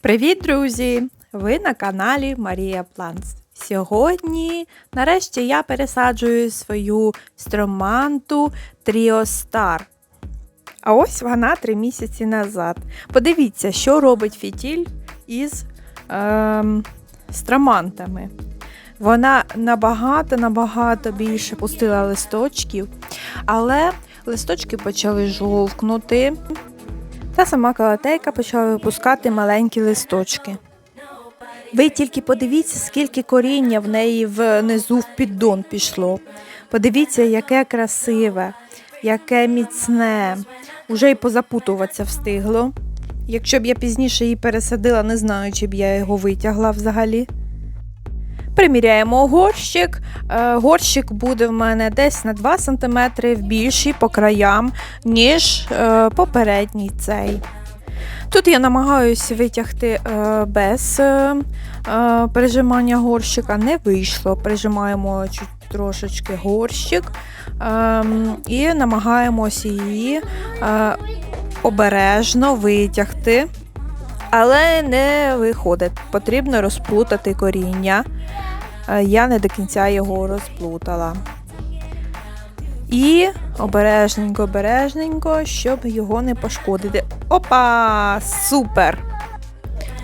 Привіт, друзі! Ви на каналі Марія Планс. Сьогодні, нарешті, я пересаджую свою строманту Тріостар. А ось вона три місяці назад. Подивіться, що робить фітіль із ем, стромантами. Вона набагато-набагато більше пустила листочків, але листочки почали жовкнути. Та сама калатейка почала випускати маленькі листочки. Ви тільки подивіться, скільки коріння в неї внизу в піддон пішло. Подивіться, яке красиве, яке міцне. Уже й позапутуватися встигло. Якщо б я пізніше її пересадила, не знаю, чи б я його витягла взагалі. Приміряємо горщик. Е, Горщик буде в мене десь на 2 см більший по краям, ніж е, попередній цей. Тут я намагаюся витягти е, без прижимання горщика, не вийшло. Прижимаємо трошечки горщик е, і намагаємося її обережно витягти. Але не виходить. Потрібно розплутати коріння. Е, Я не до кінця його розплутала. І обережненько, обережненько, щоб його не пошкодити. Опа! Супер!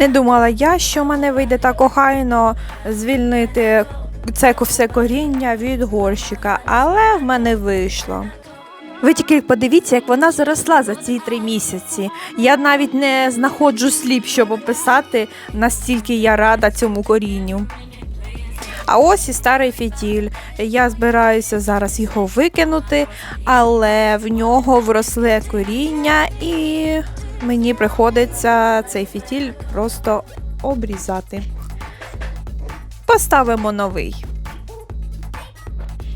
Не думала я, що в мене вийде так охайно звільнити це все коріння від горщика, але в мене вийшло. Ви тільки подивіться, як вона заросла за ці три місяці. Я навіть не знаходжу слів, щоб описати, настільки я рада цьому корінню. А ось і старий фітіль. Я збираюся зараз його викинути, але в нього вросле коріння, і мені приходиться цей фітіль просто обрізати. Поставимо новий.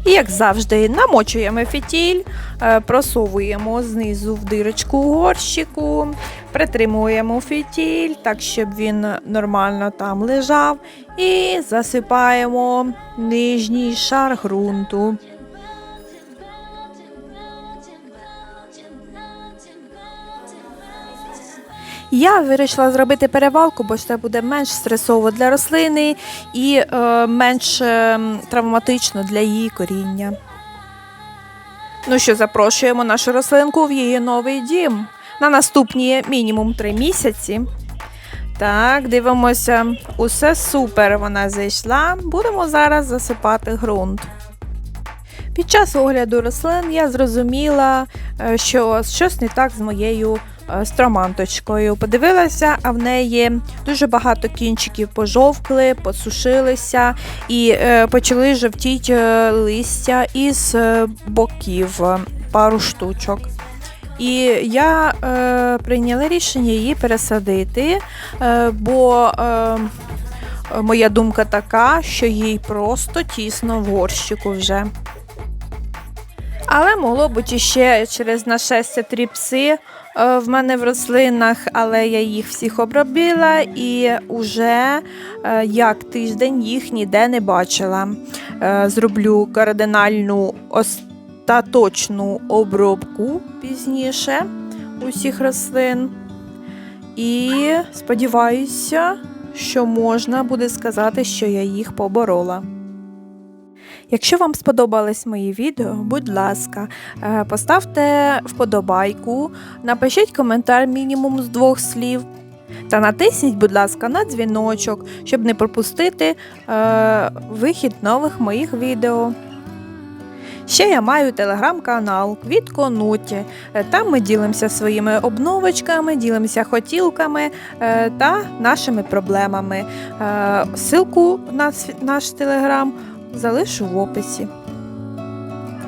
І, як завжди, намочуємо фітіль, е, просовуємо знизу в дирочку горщику, притримуємо фітіль, так щоб він нормально там лежав, і засипаємо нижній шар ґрунту. Я вирішила зробити перевалку, бо це буде менш стресово для рослини і е, менш е, травматично для її коріння. Ну що, запрошуємо нашу рослинку в її новий дім на наступні мінімум 3 місяці. Так, дивимося, усе супер. Вона зайшла. Будемо зараз засипати ґрунт. Під час огляду рослин я зрозуміла, е, що щось не так з моєю е, строманточкою. Подивилася, а в неї дуже багато кінчиків пожовкли, посушилися і е, почали жовтіти листя із боків, пару штучок. І я е, прийняла рішення її пересадити, е, бо е, моя думка така, що їй просто тісно в горщику вже. Але могло бути ще через нашестя тріпси е, в мене в рослинах, але я їх всіх обробила і вже е, як тиждень їх ніде не бачила. Е, Зроблю кардинальну остаточну обробку пізніше усіх рослин. І сподіваюся, що можна буде сказати, що я їх поборола. Якщо вам сподобались мої відео, будь ласка, е, поставте вподобайку, напишіть коментар мінімум з двох слів. Та натисніть, будь ласка, на дзвіночок, щоб не пропустити е, вихід нових моїх відео. Ще я маю телеграм-канал Квітконуті. Е, Там ми ділимося своїми обновочками, ділимося хотілками е, та нашими проблемами. Е, Ссылку на наш телеграм залишу в описі.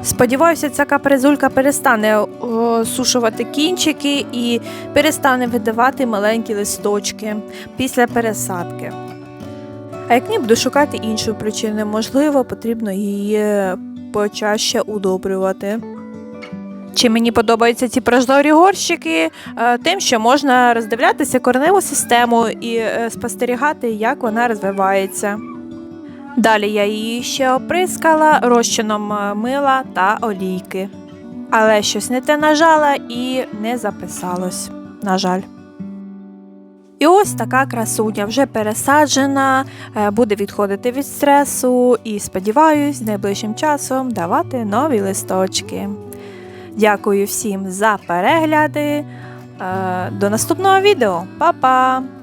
Сподіваюся, ця капризулька перестане сушувати кінчики і перестане видавати маленькі листочки після пересадки. А як ні, буду шукати іншу причину, можливо, потрібно її почаще удобрювати. Чи мені подобаються ці прозорі горщики, Е, тим, що можна роздивлятися кореневу систему і е, спостерігати, як вона розвивається. Далі я її ще оприскала розчином е, мила та олійки. Але щось не те нажала і не записалось, на жаль. І ось така красуня вже пересаджена, е, буде відходити від стресу і сподіваюсь, найближчим часом давати нові листочки. Дякую всім за перегляди. Е, До наступного відео. Па-па!